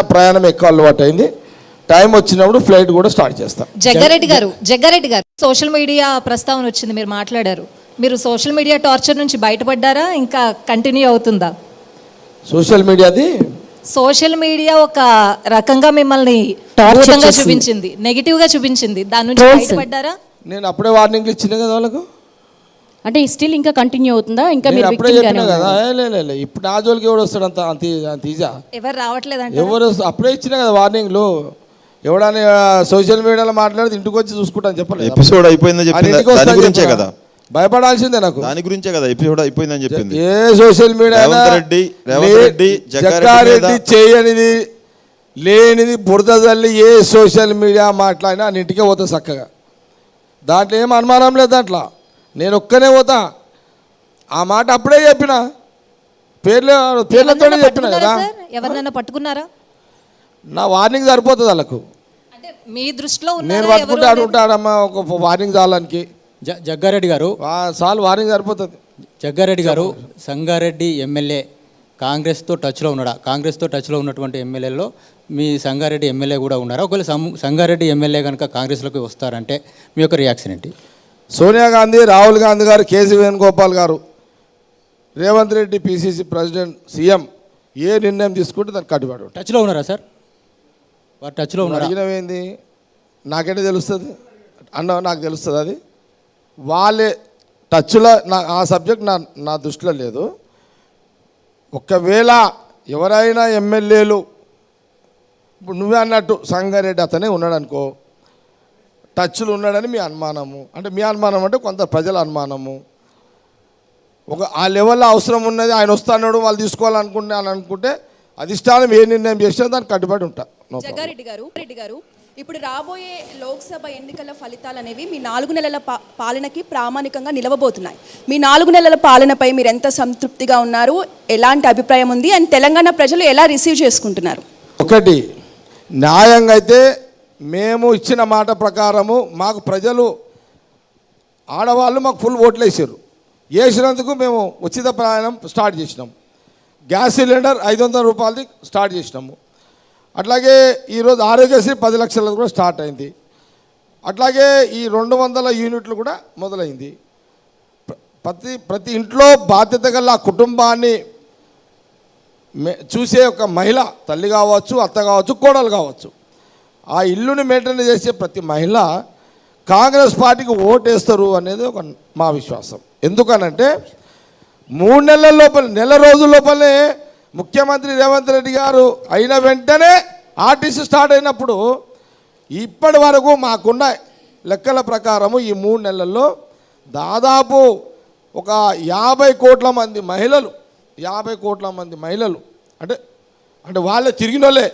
ప్రయాణం ఎక్కువ అలవాటు అయింది టైం వచ్చినప్పుడు ఫ్లైట్ కూడా స్టార్ట్ చేస్తాం. జగ్గారెడ్డి గారు జగ్గారెడ్డి గారు సోషల్ మీడియా ప్రస్తావన వచ్చింది మీరు మాట్లాడారు. మీరు సోషల్ మీడియా టార్చర్ నుంచి బయటపడ్డారా? ఇంకా కంటిన్యూ అవుతుందా? సోషల్ మీడియాది సోషల్ మీడియా ఒక రకంగా మిమ్మల్ని చేసింది. చూపించింది నెగిటివ్గా చూపించింది. దాని నుంచి. బయటపడ్డారా? నేను అప్పుడే వార్నింగ్లు ఇచ్చిన కదా వాళ్ళకు. అంటే స్టిల్ ఇంకా కంటిన్యూ అవుతుందా? ఇంకా నేను మీరు అప్పుడే చెప్పిన కదా. లే, లే, లే. ఇప్పుడు నా జోలికి ఎవడు వస్తాడు అంత అంత అంత ఈజా ఎవరు రావట్లేదంట ఎవరు వస్త- అప్పుడే ఇచ్చిన కదా వార్నింగ్లు. ఎవడని సోషల్ మీడియాలో మాట్లాడితే ఇంటికి వచ్చి చూసుకుంటాను చెప్పలేదు ఎపిసోడ్ అయిపోయిందని ఆయన చెప్పింది ఇంటికి దాని వస్తాను గురించే చెప్పనా? కదా. భయపడాల్సిందే నాకు. దాని గురించే కదా ఎపిసోడ్ అయిపోయిందని చెప్పింది. ఏ సోషల్ మీడియా రేవంత్ రెడ్డి- రేవంత్ రెడ్డి, జగ్గారెడ్డి జగ్గారెడ్డి మీద- చేయనిది లేనిది బురద తల్లి ఏ సోషల్ మీడియా మాట్లాడినా ఆయన ఇంటికే పోతా చక్కగా. దాంట్లో ఏం అనుమానం లేదు దాంట్లో. నేను ఒక్కనే పోతా. ఆ మాట అప్పుడే చెప్పిన. పేర్లు పేర్లతోనే ఎవరినైనా చెప్పిన పట్టుకున్నారా కదా? సార్? ఎవరినైనా పట్టుకున్నారా? నా వార్నింగ్ సరిపోతుంది వాళ్ళకు. అంటే మీ దృష్టిలో నేను పట్టుకుంటే అడుగుంటాడమ్మా ఒక వార్నింగ్ చాలానికి జ జగ్గారెడ్డి గారు. చాలు వార్నింగ్ సరిపోతుంది. జగ్గారెడ్డి గారు సంగారెడ్డి ఎమ్మెల్యే కాంగ్రెస్తో టచ్లో ఉన్నాడా? కాంగ్రెస్తో టచ్లో ఉన్నటువంటి ఎమ్మెల్యేలో మీ సంగారెడ్డి ఎమ్మెల్యే కూడా ఉన్నారా? ఒకవేళ సం- సంగారెడ్డి ఎమ్మెల్యే కనుక కాంగ్రెస్లోకి వస్తారంటే మీ యొక్క రియాక్షన్ ఏంటి? సోనియా గాంధీ రాహుల్ గాంధీ గారు కేసీ వేణుగోపాల్ గారు Revanth Reddy PCC president CM ఏ నిర్ణయం తీసుకుంటే దానికి కట్టుబడి ఉంటాయి టచ్లో ఉన్నారా సార్? వారు టచ్లో ఉన్నారా? అడిగినవేంది నాకంటే తెలుస్తుంది. అన్న నాకు తెలుస్తుంది అది. వాళ్ళే టచ్లో నా ఆ సబ్జెక్ట్ నా నా దృష్టిలో లేదు. ఒకవేళ ఎవరైనా ఎమ్మెల్యేలు ఇప్పుడు నువ్వే అన్నట్టు సంగారెడ్డి అతనే ఉన్నాడు అనుకో టచ్లు ఉన్నాడని మీ అనుమానము. అంటే మీ అనుమానం అంటే కొంత ప్రజల అనుమానము. ఒక ఆ లెవెల్లో అవసరం ఉన్నది ఆయన వస్తాడు వాళ్ళు తీసుకోవాలనుకుంటే అని అనుకుంటే అధిష్టానం ఏ నిర్ణయం చేసినా దానికి కట్టుబడి ఉంటా. జగ్గారెడ్డి గారు రెడ్డి గారు ఇప్పుడు రాబోయే లోక్సభ ఎన్నికల ఫలితాలు అనేవి మీ నాలుగు నెలల పాలనకి ప్రామాణికంగా నిలవబోతున్నాయి. మీ నాలుగు నెలల పాలనపై మీరు ఎంత సంతృప్తిగా ఉన్నారు ఎలాంటి అభిప్రాయం ఉంది అండ్ తెలంగాణ ప్రజలు ఎలా రిసీవ్ చేసుకుంటున్నారు? ఒకటి న్యాయంగా అయితే మేము ఇచ్చిన మాట ప్రకారము మాకు ప్రజలు ఆడవాళ్ళు మాకు ఫుల్ ఓట్లు వేసారు. వేసినందుకు మేము ఉచిత ప్రయాణం స్టార్ట్ చేసినాం. గ్యాస్ సిలిండర్ ఐదు వందల రూపాయలది స్టార్ట్ చేసినాము. అట్లాగే ఈరోజు ఆరోగ్యశ్రీ పది లక్షలది కూడా స్టార్ట్ అయింది. అట్లాగే ఈ రెండు వందల యూనిట్లు కూడా మొదలైంది. ప్రతి ప్రతి ఇంట్లో బాధ్యత గల ఆ కుటుంబాన్ని చూసే ఒక మహిళ తల్లి కావచ్చు అత్త కావచ్చు కోడలు కావచ్చు. ఆ ఇల్లుని మెయింటైన్ చేసే ప్రతి మహిళ కాంగ్రెస్ పార్టీకి ఓటేస్తారు అనేది ఒక మా విశ్వాసం. ఎందుకనంటే మూడు నెలల లోపల నెల రోజుల లోపలనే ముఖ్యమంత్రి రేవంత్ రెడ్డి గారు అయిన వెంటనే ఆర్టీసీ స్టార్ట్ అయినప్పుడు ఇప్పటి వరకు మాకున్న లెక్కల ప్రకారము ఈ మూడు నెలల్లో దాదాపు ఒక యాభై కోట్ల మంది మహిళలు యాభై కోట్ల మంది మహిళలు అంటే అంటే వాళ్ళే తిరిగిన వాళ్ళే